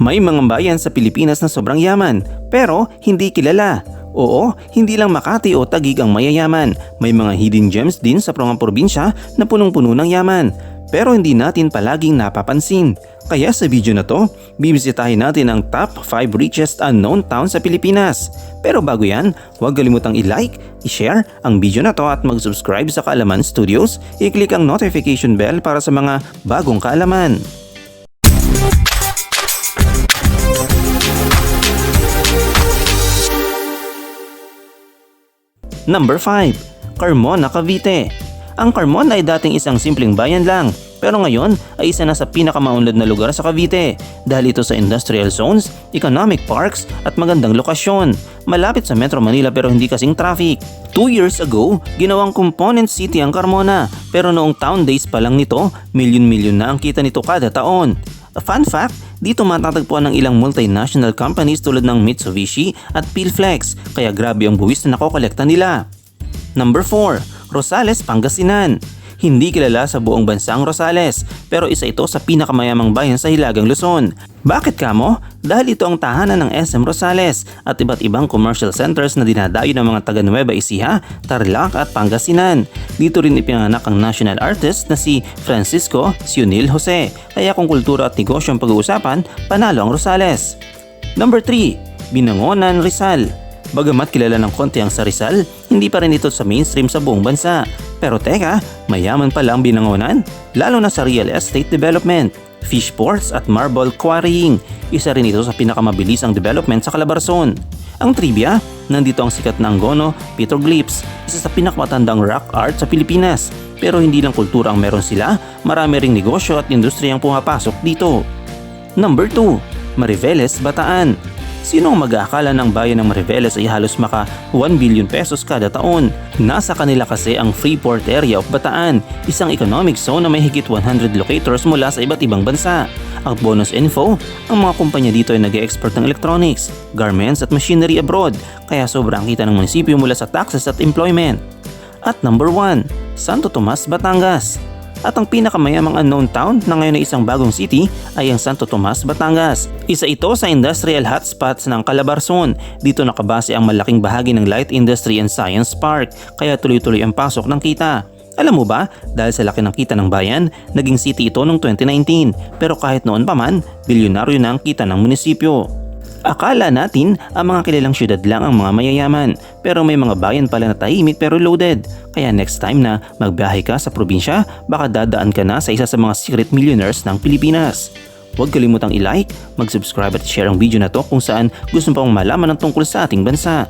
May mga bayan sa Pilipinas na sobrang yaman, pero hindi kilala. Oo, hindi lang Makati o Taguig ang mayayaman. May mga hidden gems din sa mga probinsya na punong-puno ng yaman. Pero hindi natin palaging napapansin. Kaya sa video na to, bibisitahin natin ang top 5 richest unknown towns sa Pilipinas. Pero bago yan, huwag kalimutang i-like, i-share ang video na to at mag-subscribe sa Kaalaman Studios. I-click ang notification bell para sa mga bagong kaalaman. Number 5. Carmona, Cavite. Ang Carmona ay dating isang simpleng bayan lang, pero ngayon ay isa na sa pinakamaunlad na lugar sa Cavite dahil ito sa industrial zones, economic parks at magandang lokasyon. Malapit sa Metro Manila pero hindi kasing traffic. Two years ago, ginawang component city ang Carmona pero noong town days pa lang nito, milyon-milyon na ang kita nito kada taon. A fun fact, dito matatagpuan ng ilang multinational companies tulad ng Mitsubishi at Pilflex kaya grabe ang buwis na nakokolekta nila. Number 4. Rosales, Pangasinan Hindi kilala sa buong bansang Rosales pero isa ito sa pinakamayamang bayan sa Hilagang Luzon. Bakit kamo? Dahil ito ang tahanan ng SM Rosales at iba't ibang commercial centers na dinadayo ng mga taga Nueva Ecija, Tarlac at Pangasinan. Dito rin ipinanganak ang national artist na si Francisco Sionil Jose. Kaya kung kultura at negosyo ang pag-uusapan, panalo ang Rosales. Number 3. Binangonan, Rizal Bagamat kilala ng konti ang sa Rizal, hindi pa rin ito sa mainstream sa buong bansa. Pero teka, mayaman pala ang binangonan, lalo na sa real estate development, fish ports at marble quarrying. Isa rin ito sa pinakamabilis ang development sa Calabarzon. Ang trivia, nandito ang sikat na Angono Petroglyphs, isa sa pinakamatandang rock art sa Pilipinas. Pero hindi lang kultura ang meron sila, marami ring negosyo at industriya ang pumapasok dito. Number 2. Mariveles, Bataan Sino ang mag-aakala ng bayan ng Mariveles ay halos maka 1 billion pesos kada taon? Nasa kanila kasi ang Freeport area of Bataan, isang economic zone na may higit 100 locators mula sa iba't ibang bansa. Ang bonus info, ang mga kumpanya dito ay nag-export ng electronics, garments at machinery abroad, kaya sobrang kita ng munisipyo mula sa taxes at employment. At number 1, Santo Tomas, Batangas. At ang pinakamayamang unknown town na ngayon ay isang bagong city ay ang Santo Tomas, Batangas. Isa ito sa industrial hotspots ng Calabarzon. Dito nakabase ang malaking bahagi ng Light Industry and Science Park kaya tuloy-tuloy ang pasok ng kita. Alam mo ba, dahil sa laki ng kita ng bayan, naging city ito noong 2019 pero kahit noon pa man, bilyonaryo na ang kita ng munisipyo. Akala natin ang mga kilalang syudad lang ang mga mayayaman pero may mga bayan pala na tahimik pero loaded. Kaya next time na magbiyahe ka sa probinsya baka dadaan ka na sa isa sa mga secret millionaires ng Pilipinas. Huwag kalimutang i-like, mag-subscribe at share ang video na to kung saan gusto pang malaman ng tungkol sa ating bansa.